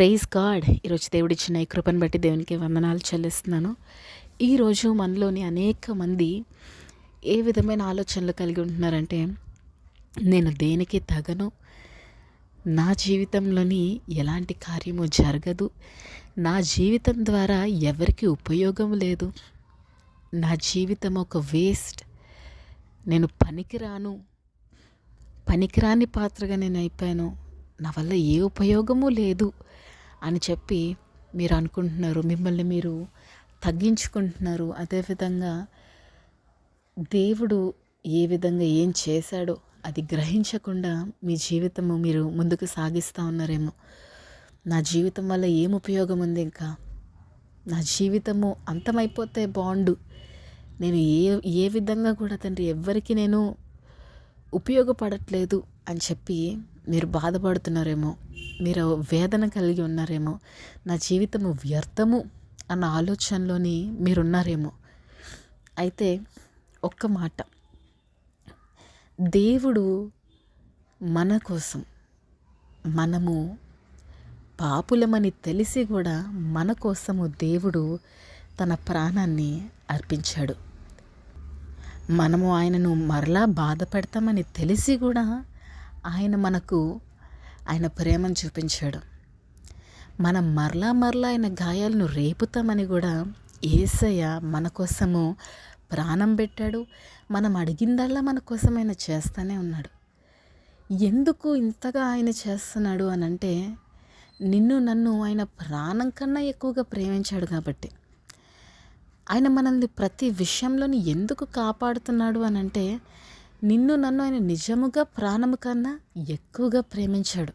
Praise God. ఈరోజు దేవుడిచ్చిన ఈ కృపను బట్టి దేవునికి వందనాలు చెల్లిస్తున్నాను. ఈరోజు మనలోని అనేక మంది ఏ విధమైన ఆలోచనలు కలిగి ఉంటున్నారంటే నేను దేనికి తగను? నా జీవితంలోని ఎలాంటి కార్యము జరగదు? నా జీవితం ద్వారా ఎవరికి ఉపయోగం లేదు? నా జీవితం ఒక వేస్ట్. నేను పనికిరాను. పనికిరాని పాత్రగా నేను అయిపోయాను. నా వల్ల ఏ ఉపయోగము లేదు. అని చెప్పి మీరు అనుకుంటున్నారు మిమ్మల్ని మీరు తగ్గించుకుంటున్నారు. అదేవిధంగా దేవుడు ఏ విధంగా ఏం చేశాడో అది గ్రహించకుండా మీ జీవితము మీరు ముందుకు సాగిస్తూ ఉన్నారేమో. నా జీవితం వల్ల ఏం ఉపయోగం ఉంది ఇంకా? నా జీవితము అంతమైపోతే బాండు. నేను ఏ ఏ విధంగా కూడా తండ్రి ఎవ్వరికి నేను ఉపయోగపడట్లేదు అని చెప్పి మీరు బాధపడుతున్నారేమో. మీరు వేదన కలిగి ఉన్నారేమో నా జీవితము వ్యర్థము అన్న ఆలోచనలోని మీరున్నారేమో. అయితే ఒక్క మాట. దేవుడు మన కోసం మనము పాపులమని తెలిసి కూడా మన కోసము దేవుడు తన ప్రాణాన్ని అర్పించాడు. మనము ఆయనను మరలా బాధ పెడతామని తెలిసి కూడా ఆయన మనకు ఆయన ప్రేమను చూపించాడు. మనం మరలా మరలా ఆయన గాయాలను రేపుతామని కూడా ఏసయ్య మన కోసము ప్రాణం పెట్టాడు. మనం అడిగిందల్లా మన కోసం ఆయన చేస్తూనే ఉన్నాడు. ఎందుకు ఇంతగా ఆయన చేస్తున్నాడు అని అంటే నిన్ను నన్ను ఆయన ప్రాణం కన్నా ఎక్కువగా ప్రేమించాడు కాబట్టి. ఆయన మనల్ని ప్రతి విషయంలోని ఎందుకు కాపాడుతున్నాడు అని అంటే నిన్ను నన్ను ఆయన నిజముగా ప్రాణము కన్నా ఎక్కువగా ప్రేమించాడు.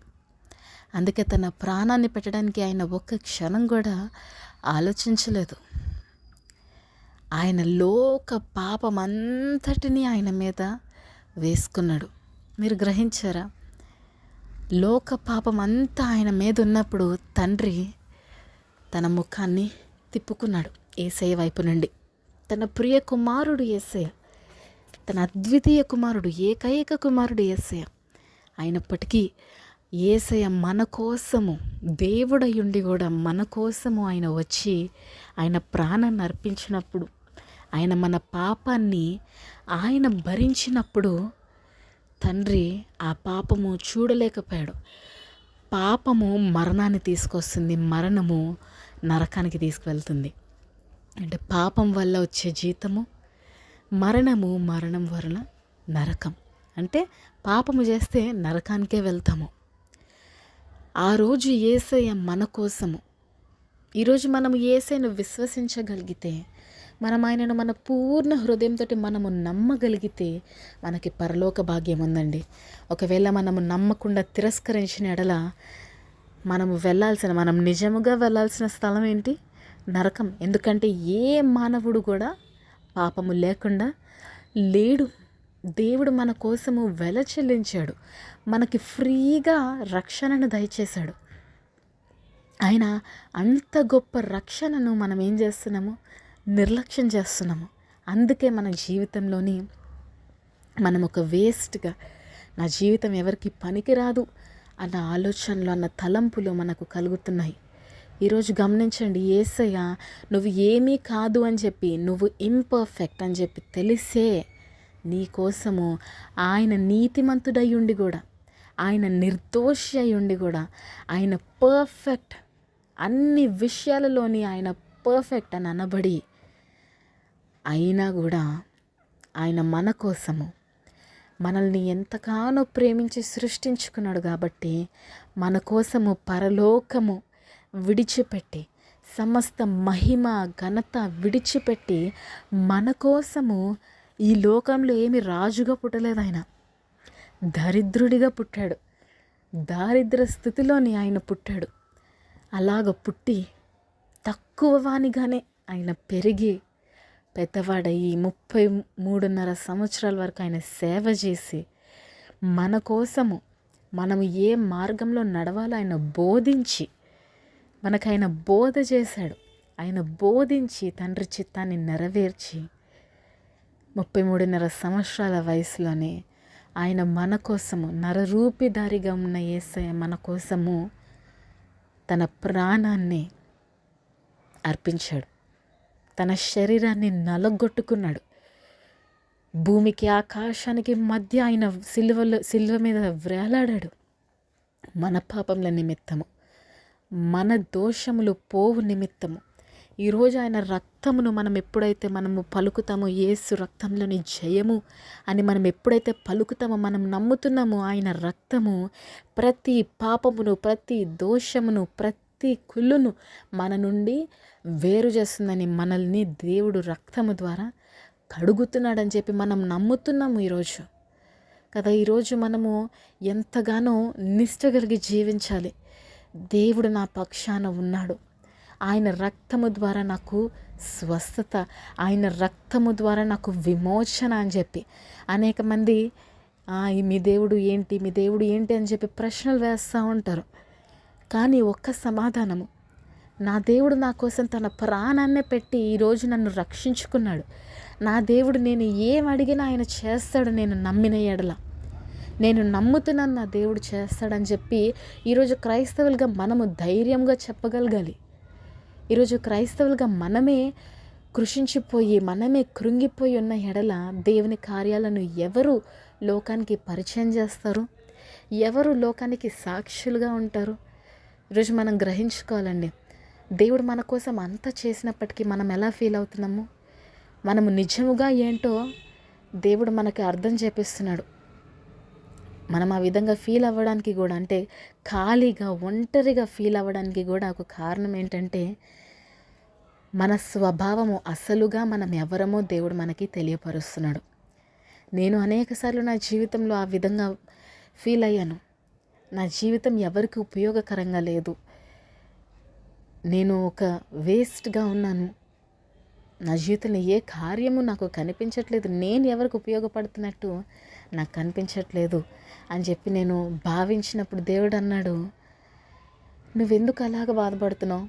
అందుకే తన ప్రాణాన్ని పెట్టడానికి ఆయన ఒక్క క్షణం కూడా ఆలోచించలేదు. ఆయన లోక పాపం అంతటినీ ఆయన మీద వేసుకున్నాడు. మీరు గ్రహించారా? లోక పాపం అంతా ఆయన మీద ఉన్నప్పుడు తండ్రి తన ముఖాన్ని తిప్పుకున్నాడు ఏసయ్య వైపు నుండి. తన ప్రియ కుమారుడు ఏసయ్య తన అద్వితీయ కుమారుడు ఏకైక కుమారుడు ఏసయ అయినప్పటికీ ఏసయ్య మన కోసము దేవుడయుండి కూడా మన కోసము ఆయన వచ్చి ఆయన ప్రాణాన్ని అర్పించినప్పుడు ఆయన మన పాపాన్ని ఆయన భరించినప్పుడు తండ్రి ఆ పాపము చూడలేకపోయాడు. పాపము మరణాన్ని తీసుకొస్తుంది మరణము నరకానికి తీసుకువెళ్తుంది. అంటే పాపం వల్ల వచ్చే జీతము మరణము మరణం వలన నరకం. అంటే పాపము చేస్తే నరకానికే వెళ్తాము. ఆ రోజు ఏసయ్య మన కోసము. ఈరోజు మనము ఏసైను విశ్వసించగలిగితే మనం ఆయనను మన పూర్ణ హృదయంతో మనము నమ్మగలిగితే మనకి పరలోక భాగ్యం ఉందండి. ఒకవేళ మనము నమ్మకుండా తిరస్కరించిన ఎడల మనము వెళ్ళాల్సిన మనం నిజముగా వెళ్ళాల్సిన స్థలం ఏంటి? నరకం. ఎందుకంటే ఏ మానవుడు కూడా పాపము లేకుండా లేడు. దేవుడు మన కోసము వెల చెల్లించాడు. మనకి ఫ్రీగా రక్షణను దయచేశాడు. ఆయన అంత గొప్ప రక్షణను మనం ఏం చేస్తున్నాము? నిర్లక్ష్యం చేస్తున్నాము. అందుకే మన జీవితంలోని మనం ఒక వేస్ట్గా నా జీవితం ఎవరికి పనికిరాదు అన్న ఆలోచనలు అన్న తలంపులు మనకు కలుగుతున్నాయి. ఈరోజు గమనించండి ఏసయ్య నువ్వు ఏమీ కాదు అని చెప్పి నువ్వు ఇంపర్ఫెక్ట్ అని చెప్పి తెలిసే నీ కోసము ఆయన నీతిమంతుడై ఉండి కూడా ఆయన నిర్దోషి అయి ఉండి కూడా ఆయన పర్ఫెక్ట్ అన్ని విషయాలలోని ఆయన పర్ఫెక్ట్ అని అనబడి అయినా కూడా ఆయన మన కోసము మనల్ని ఎంతగానో ప్రేమించి సృష్టించుకున్నాడు కాబట్టి మన కోసము పరలోకము విడిచిపెట్టి సమస్త మహిమ ఘనత విడిచిపెట్టి మన కోసము ఈ లోకంలో ఏమి రాజుగా పుట్టలేదు ఆయన. దరిద్రుడిగా పుట్టాడు. దారిద్ర స్థితిలోని ఆయన పుట్టాడు. అలాగ పుట్టి తక్కువ వానిగానే ఆయన పెరిగి పెద్దవాడయ్యి ముప్పై మూడున్నర సంవత్సరాల వరకు ఆయన సేవ చేసి మన కోసము మనము ఏ మార్గంలో నడవాలో ఆయన బోధించి మనకు ఆయన బోధ చేశాడు. ఆయన బోధించి తండ్రి చిత్తాన్ని నెరవేర్చి ముప్పై మూడున్నర సంవత్సరాల వయసులోనే ఆయన మన కోసము నరరూపిదారిగా ఉన్న ఏసయ మన కోసము తన ప్రాణాన్ని అర్పించాడు. తన శరీరాన్ని నలగొట్టుకున్నాడు. భూమికి ఆకాశానికి మధ్య ఆయన సిల్వలో సిల్వ మీద వేలాడాడు. మన పాపముల నిమిత్తము మన దోషములు పోవు నిమిత్తము. ఈరోజు ఆయన రక్తమును మనం ఎప్పుడైతే మనము పలుకుతామో ఏసు రక్తంలోని జయము అని మనం ఎప్పుడైతే పలుకుతామో మనం నమ్ముతున్నామో ఆయన రక్తము ప్రతి పాపమును ప్రతి దోషమును ప్రతి కుళ్ళును మన నుండి వేరు చేస్తుందని మనల్ని దేవుడు రక్తము ద్వారా కడుగుతున్నాడని చెప్పి మనం నమ్ముతున్నాము ఈరోజు కదా ఈరోజు మనము ఎంతగానో నిష్ట కలిగి జీవించాలి. దేవుడు నా పక్షాన ఉన్నాడు. ఆయన రక్తము ద్వారా నాకు స్వస్థత ఆయన రక్తము ద్వారా నాకు విమోచన అని చెప్పి అనేక మంది మీ దేవుడు ఏంటి మీ దేవుడు ఏంటి? అని చెప్పి ప్రశ్నలు వేస్తూ ఉంటారు. కానీ ఒక్క సమాధానము నా దేవుడు నా కోసం తన ప్రాణాన్నే పెట్టి ఈరోజు నన్ను రక్షించుకున్నాడు. నా దేవుడు నేను ఏం అడిగినా ఆయన చేస్తాడు నేను నమ్మిన ఎడల. నేను నమ్ముతున్నాను నా దేవుడు చేస్తాడని చెప్పి ఈరోజు క్రైస్తవులుగా మనము ధైర్యంగా చెప్పగలగాలి. ఈరోజు క్రైస్తవులుగా మనమే కృషించిపోయి మనమే కృంగిపోయి ఉన్న ఎడల దేవుని కార్యాలను ఎవరు లోకానికి పరిచయం చేస్తారు? ఎవరు లోకానికి సాక్షులుగా ఉంటారు? ఈరోజు మనం గ్రహించుకోవాలండి దేవుడు మన కోసం అంత చేసినప్పటికీ మనం ఎలా ఫీల్ అవుతున్నాము? మనము నిజముగా ఏంటో దేవుడు మనకి అర్థం చేపిస్తున్నాడు. మనం ఆ విధంగా ఫీల్ అవ్వడానికి కూడా అంటే ఖాళీగా ఒంటరిగా ఫీల్ అవ్వడానికి కూడా ఒక కారణం ఏంటంటే మన స్వభావము అసలుగా మనం ఎవరమో దేవుడు మనకి తెలియపరుస్తున్నాడు. నేను అనేకసార్లు నా జీవితంలో ఆ విధంగా ఫీల్ అయ్యాను. నా జీవితం ఎవరికి ఉపయోగకరంగా లేదు. నేను ఒక వేస్ట్గా ఉన్నాను. నా జీవితంలో ఏ కార్యము నాకు కనిపించట్లేదు. నేను ఎవరికి ఉపయోగపడుతున్నట్టు నాకు కనిపించట్లేదు అని చెప్పి నేను భావించినప్పుడు దేవుడు అన్నాడు నువ్వెందుకు అలాగ బాధపడుతున్నావు?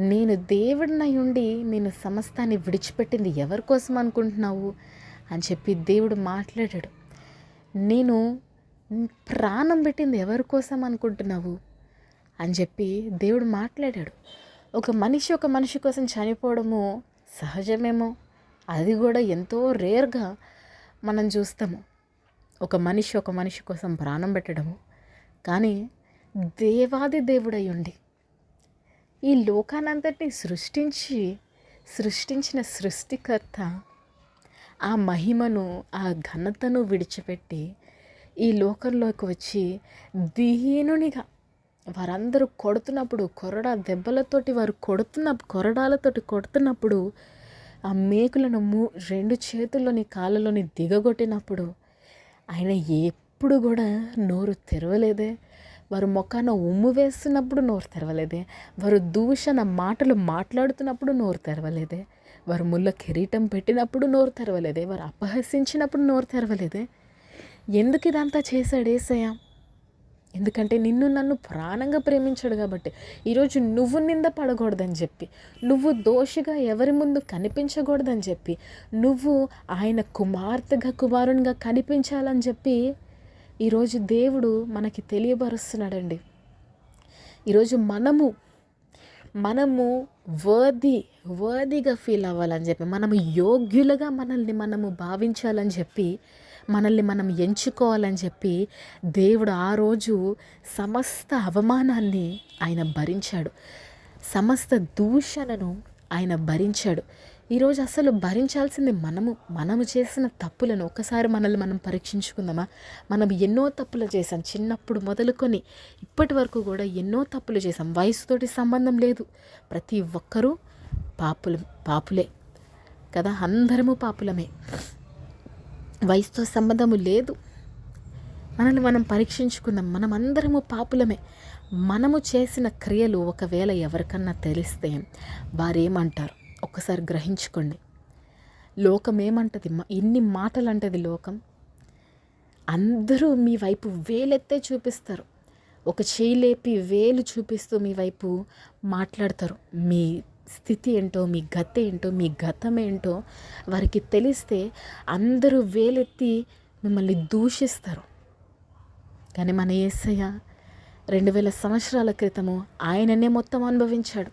నేను దేవుడినై ఉండి నేను సమస్తాన్ని విడిచిపెట్టింది ఎవరి కోసం అనుకుంటున్నావు? అని చెప్పి దేవుడు మాట్లాడాడు నేను ప్రాణం పెట్టింది ఎవరి కోసం అనుకుంటున్నావు? అని చెప్పి దేవుడు మాట్లాడాడు ఒక మనిషి ఒక మనిషి కోసం చనిపోవడము సహజమేమో? అది కూడా ఎంతో రేర్గా మనం చూస్తాము. ఒక మనిషి ఒక మనిషి కోసం ప్రాణం పెట్టడము. కానీ దేవాది దేవుడై ఉండి ఈ లోకానంతటిని సృష్టించి సృష్టించిన సృష్టికర్త ఆ మహిమను ఆ ఘనతను విడిచిపెట్టి ఈ లోకంలోకి వచ్చి దీనునిగా వారందరూ కొడుతున్నప్పుడు కొరడా దెబ్బలతోటి వారు కొడుతున్న కొరడాలతోటి కొడుతున్నప్పుడు ఆ మేకులను మూ రెండు చేతుల్లోని కాళ్ళలోని దిగగొట్టినప్పుడు ఆయన ఎప్పుడు కూడా నోరు తెరవలేదే. వారు మొక్కన ఉమ్ము వేస్తున్నప్పుడు నోరు తెరవలేదే. వారు దూషణ మాటలు మాట్లాడుతున్నప్పుడు నోరు తెరవలేదే. వారు ముళ్ళ కిరీటం పెట్టినప్పుడు నోరు తెరవలేదే. వారు అపహసించినప్పుడు నోరు తెరవలేదే. ఎందుకు ఇదంతా చేశాడు ఏసయ్యా? ఎందుకంటే నిన్ను నన్ను ప్రాణంగా ప్రేమించాడు కాబట్టి. ఈరోజు నువ్వు నింద పడకూడదని చెప్పి నువ్వు దోషిగా ఎవరి ముందు కనిపించకూడదని చెప్పి నువ్వు ఆయన కుమార్తెగా కుమారునిగా కనిపించాలని చెప్పి ఈరోజు దేవుడు మనకి తెలియబరుస్తున్నాడండి ఈరోజు మనము మనము వర్ది వర్దిగా ఫీల్ అవ్వాలని చెప్పి మనము యోగ్యులుగా మనల్ని మనము భావించాలని చెప్పి మనల్ని మనం ఎంచుకోవాలని చెప్పి దేవుడు ఆ రోజు సమస్త అవమానాన్ని ఆయన భరించాడు. సమస్త దూషణను ఆయన భరించాడు. ఈరోజు అసలు భరించాల్సింది మనము మనము చేసిన తప్పులను ఒకసారి మనల్ని మనం పరీక్షించుకుందామా? మనం ఎన్నో తప్పులు చేసాం చిన్నప్పుడు మొదలుకొని ఇప్పటి వరకు కూడా ఎన్నో తప్పులు చేసాం వయసుతోటి సంబంధం లేదు. ప్రతి ఒక్కరూ పాపులు పాపులే కదా? అందరము పాపులమే. వయసుతో సంబంధము లేదు. మనల్ని మనం పరీక్షించుకుందాం మనం అందరము పాపులమే. మనము చేసిన క్రియలు ఒకవేళ ఎవరికన్నా తెలిస్తే వారేమంటారు? ఒక్కసారి గ్రహించుకోండి. లోకం ఏమంటది ఎన్ని మాటలు అంటది లోకం. అందరూ మీ వైపు వేలెత్తే చూపిస్తారు. ఒక చేయి లేపి వేలు చూపిస్తూ మీ వైపు మాట్లాడతారు. మీ స్థితి ఏంటో మీ గత ఏంటో మీ గతం ఏంటో వారికి తెలిస్తే అందరూ వేలెత్తి మిమ్మల్ని దూషిస్తారు. కానీ మన ఏసయ్య రెండు వేల సంవత్సరాల క్రితము ఆయననే మొత్తం అనుభవించాడు.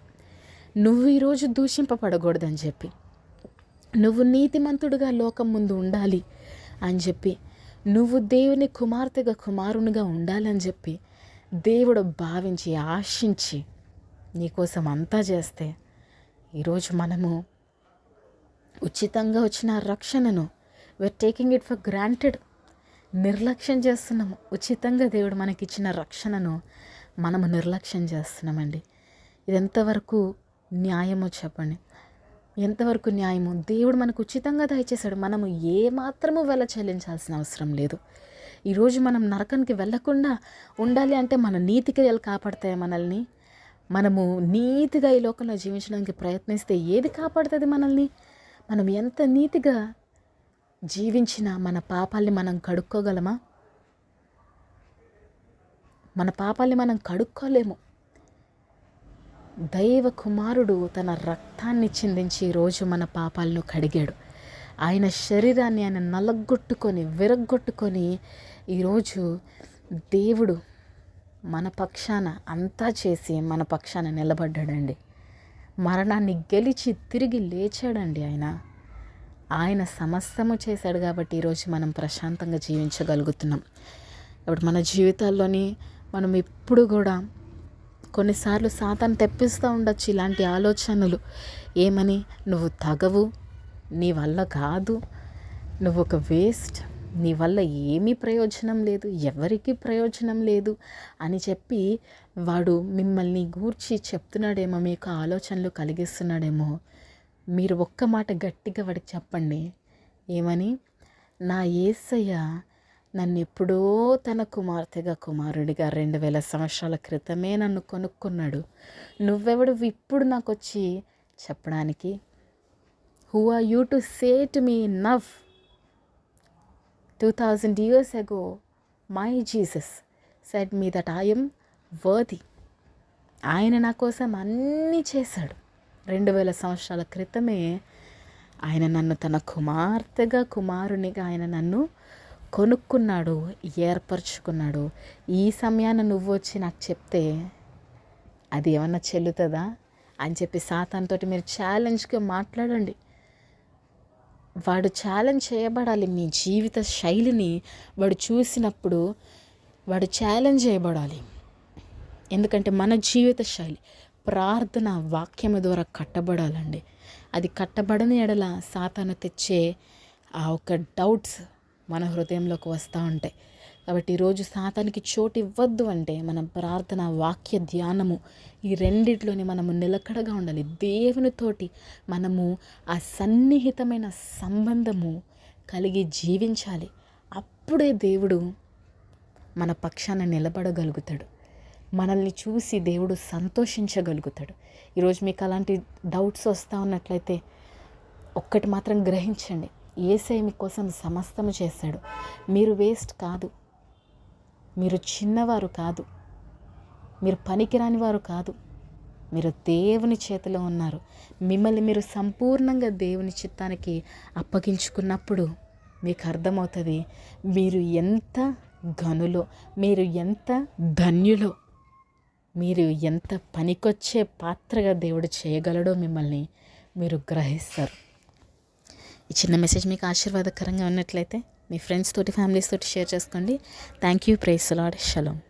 నువ్వు ఈరోజు దూషింపబడకూడదని చెప్పి నువ్వు నీతిమంతుడుగా లోకం ముందు ఉండాలి అని చెప్పి నువ్వు దేవుని కుమార్తెగా కుమారునిగా ఉండాలని చెప్పి దేవుడు భావించి ఆశించి నీకోసం అంతా చేస్తే ఈరోజు మనము ఉచితంగా వచ్చిన రక్షణను we're taking it for granted నిర్లక్ష్యం చేస్తున్నాము. ఉచితంగా దేవుడు మనకిచ్చిన రక్షణను మనము నిర్లక్ష్యం చేస్తున్నామండి. ఇది ఎంతవరకు న్యాయమో చెప్పండి. ఎంతవరకు న్యాయము? దేవుడు మనకు ఉచితంగా దయచేశాడు. మనము ఏ మాత్రము వెల చెల్లించాల్సిన అవసరం లేదు. ఈరోజు మనం నరకానికి వెళ్ళకుండా ఉండాలి అంటే మన నీతి క్రియలు కాపాడతాయి మనల్ని? మనము నీతిగా ఈ లోకంలో జీవించడానికి ప్రయత్నిస్తే ఏది కాపాడుతుంది మనల్ని? మనం ఎంత నీతిగా జీవించినా మన పాపాల్ని మనం కడుక్కోగలమా? మన పాపాల్ని మనం కడుక్కోలేము. దైవ కుమారుడు తన రక్తాన్ని చిందించి రోజు మన పాపాలను కడిగాడు. ఆయన శరీరాన్ని ఆయన నలగొట్టుకొని విరగ్గొట్టుకొని ఈరోజు దేవుడు మన పక్షాన అంతా చేసి మన పక్షాన నిలబడ్డాడండి. మరణాన్ని గెలిచి తిరిగి లేచాడండి ఆయన. ఆయన సమస్తము చేశాడు కాబట్టి ఈరోజు మనం ప్రశాంతంగా జీవించగలుగుతున్నాం. ఇప్పుడు మన జీవితాల్లోని మనం ఎప్పుడు కూడా కొన్నిసార్లు సాతాను తెప్పిస్తూ ఉండొచ్చు ఇలాంటి ఆలోచనలు. ఏమని? నువ్వు తగవు నీ వల్ల కాదు నువ్వు ఒక వేస్ట్ నీ వల్ల ఏమీ ప్రయోజనం లేదు ఎవరికి ప్రయోజనం లేదు అని చెప్పి వాడు మిమ్మల్ని గూర్చి చెప్తున్నాడేమో మీకు ఆలోచనలు కలిగిస్తున్నాడేమో. మీరు ఒక్క మాట గట్టిగా వాడికి చెప్పండి. ఏమని? నా ఏసయ్య నన్ను ఎప్పుడో తన కుమార్తెగా కుమారుడిగా రెండు వేల సంవత్సరాల క్రితమే నన్ను కొనుక్కున్నాడు. నువ్వెవడు? ఇప్పుడు నాకు వచ్చి చెప్పడానికి. Who are you to say to me now two thousand years ago my Jesus said me that I'm worthy ఆయన నా కోసం అన్నీ చేశాడు. రెండు వేల సంవత్సరాల క్రితమే ఆయన నన్ను తన కుమార్తెగా కుమారునిగా ఆయన నన్ను కొనుక్కున్నాడు ఏర్పరచుకున్నాడు. ఈ సమయాన నువ్వు వచ్చి నాకు చెప్తే అది ఏమన్నా చెల్లుతుందా? అని చెప్పి సాతాన్తోటి మీరు ఛాలెంజ్గా మాట్లాడండి. వాడు ఛాలెంజ్ చేయబడాలి మీ జీవిత శైలిని వాడు చూసినప్పుడు వాడు ఛాలెంజ్ చేయబడాలి. ఎందుకంటే మన జీవిత శైలి ప్రార్థన వాక్యము ద్వారా కట్టబడాలండి. అది కట్టబడని ఎడల సాతాను తెచ్చే ఆ ఒక డౌట్స్ మన హృదయంలోకి వస్తూ ఉంటాయి. కాబట్టి ఈరోజు సాతానికి చోటు ఇవ్వద్దు అంటే మన ప్రార్థన వాక్య ధ్యానము ఈ రెండిట్లోని మనము నిలకడగా ఉండాలి. దేవునితోటి మనము ఆ సన్నిహితమైన సంబంధము కలిగి జీవించాలి. అప్పుడే దేవుడు మన పక్షాన నిలబడగలుగుతాడు. మనల్ని చూసి దేవుడు సంతోషించగలుగుతాడు. ఈరోజు మీకు అలాంటి డౌట్స్ వస్తూ ఉన్నట్లయితే ఒక్కటి మాత్రం గ్రహించండి. ఏసై మీకోసం సమస్తము చేశాడు. మీరు వేస్ట్ కాదు. మీరు చిన్నవారు కాదు. మీరు పనికిరాని వారు కాదు. మీరు దేవుని చేతిలో ఉన్నారు. మిమ్మల్ని మీరు సంపూర్ణంగా దేవుని చిత్తానికి అప్పగించుకున్నప్పుడు మీకు అర్థమవుతుంది మీరు ఎంత గనులో మీరు ఎంత ధన్యులో మీరు ఎంత పనికొచ్చే పాత్రగా దేవుడు చేయగలడో మిమ్మల్ని మీరు గ్రహిస్తారు. ఈ చిన్న మెసేజ్ మీకు ఆశీర్వాదకరంగా ఉన్నట్లయితే మీ ఫ్రెండ్స్ తోటి ఫ్యామిలీస్ తోటి షేర్ చేసుకోండి. Thank you praise lord shalom